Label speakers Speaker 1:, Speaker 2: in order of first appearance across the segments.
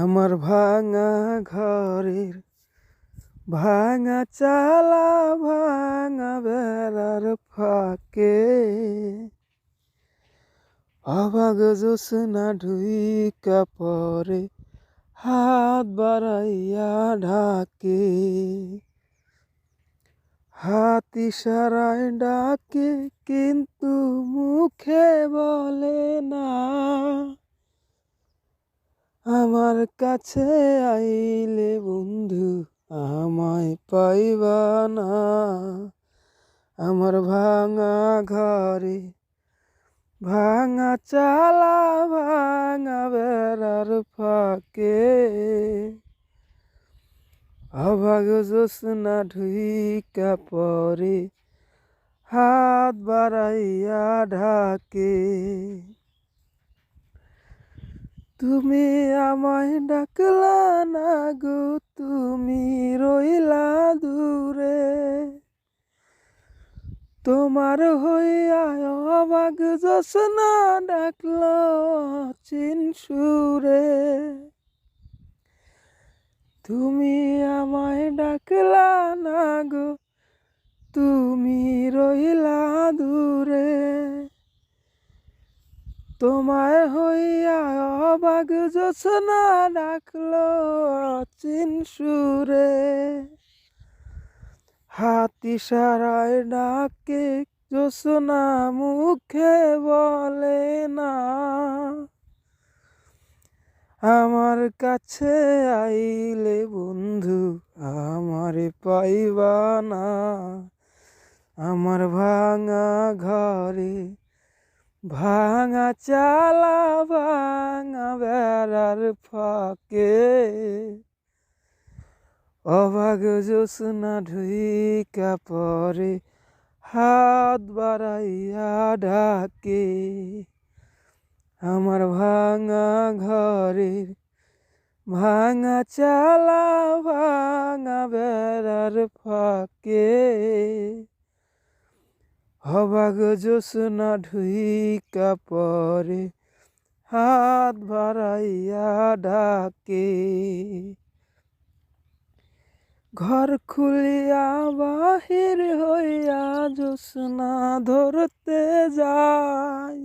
Speaker 1: আমার ভাঙা ঘরের, ভাঙা চালা, ভাঙা বেড়ার ফাঁকে। অবাগ জোসনা ঢুইকা পরে হাত বাড়াইয়া ঢাকে। হাত ইশারায় ডাকে, কিন্তু মুখে বলে না। আমার কাছে আইলে বন্ধু আমায় পাইবা না। আমার ভাঙা ঘরে ভাঙা চালা, ভাঙা বেড়ার ফাঁকে অভাগ জোসনা ঢুইকা পরে হাত বাড়াইয়া ঢাকে। তুমি আমায় ডাকলা না গো, তুমি রইলা দূরে। তোমার হইয়া অবাক জোসনা ডাকল চিন সুরে। তুমি আমায় ডাকলা না গো, তুমি রইলা দূরে। তোমায় হইয়া অবাক জোছনা ডাকলো চিন সুরে। হাতি সারায় ডাকে জোছনা মুখে বলে না। আমার কাছে আইলে বন্ধু, আমারে পাইবা না। আমার ভাঙা ঘরে ভাঙা চালা, ভাঙা বেড়ার ফাঁকে। অভাগ জোসনা ঢুইকা পরে হাত বাড়াইয়া ডাকে। আমার ভাঙা ঘরের ভাঙা চালা, ভাঙা বেড়ার ফাঁকে। অবাগ জোসনা ঢুইকা পরে, হাত বাড়াইয়া ডাকে। ঘর খুলিয়া বাহির হইয়া জোসনা ধরতে যায়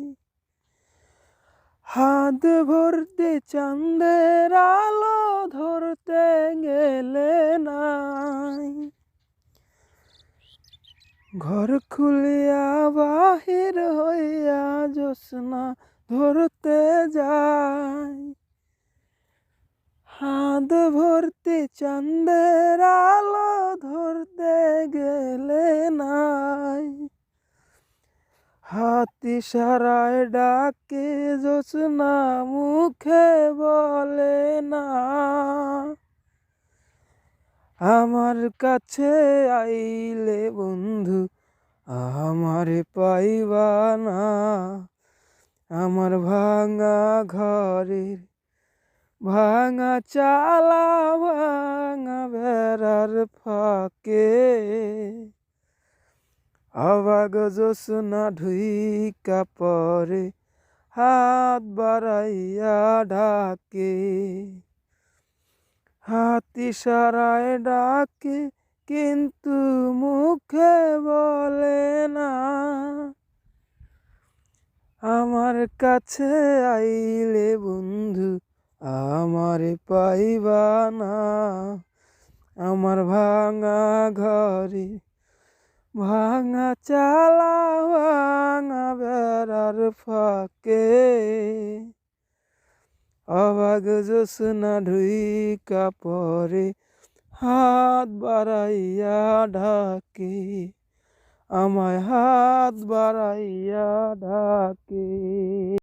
Speaker 1: হাত ভরতে চাঁদের আলো ধরতে গেলে নাই। ঘর বাহির হইয়া জোসনা ধরতে যায় হাত ভর্তি চাঁদের আলো ধরতে গেলে নাই। হাতি সারায় ডাকে জোসনা মুখে বলে না। আমার কাছে আইলে বন্ধু আমারে পাইবা না আমার ভাঙা ঘরের ভাঙা চালা, ভাঙা বেড়ার ফাঁকে। অবাগ জোসনা ঢুইকা পরে হাত বাড়াইয়া ঢাকে হাতি সারায় ডাকে কিন্তু মুখে বলে না। আমার কাছে আইলে বন্ধু, আমার পাইবা না। আমার ভাঙা ঘরে ভাঙা চালা, ভাঙা বেড়ার ফাঁকে অবাগ জোসনা ঢুইকা পরে হাত বাড়াইয়া ঢাকে আমায় হাত বাড়াইয়া ঢাকে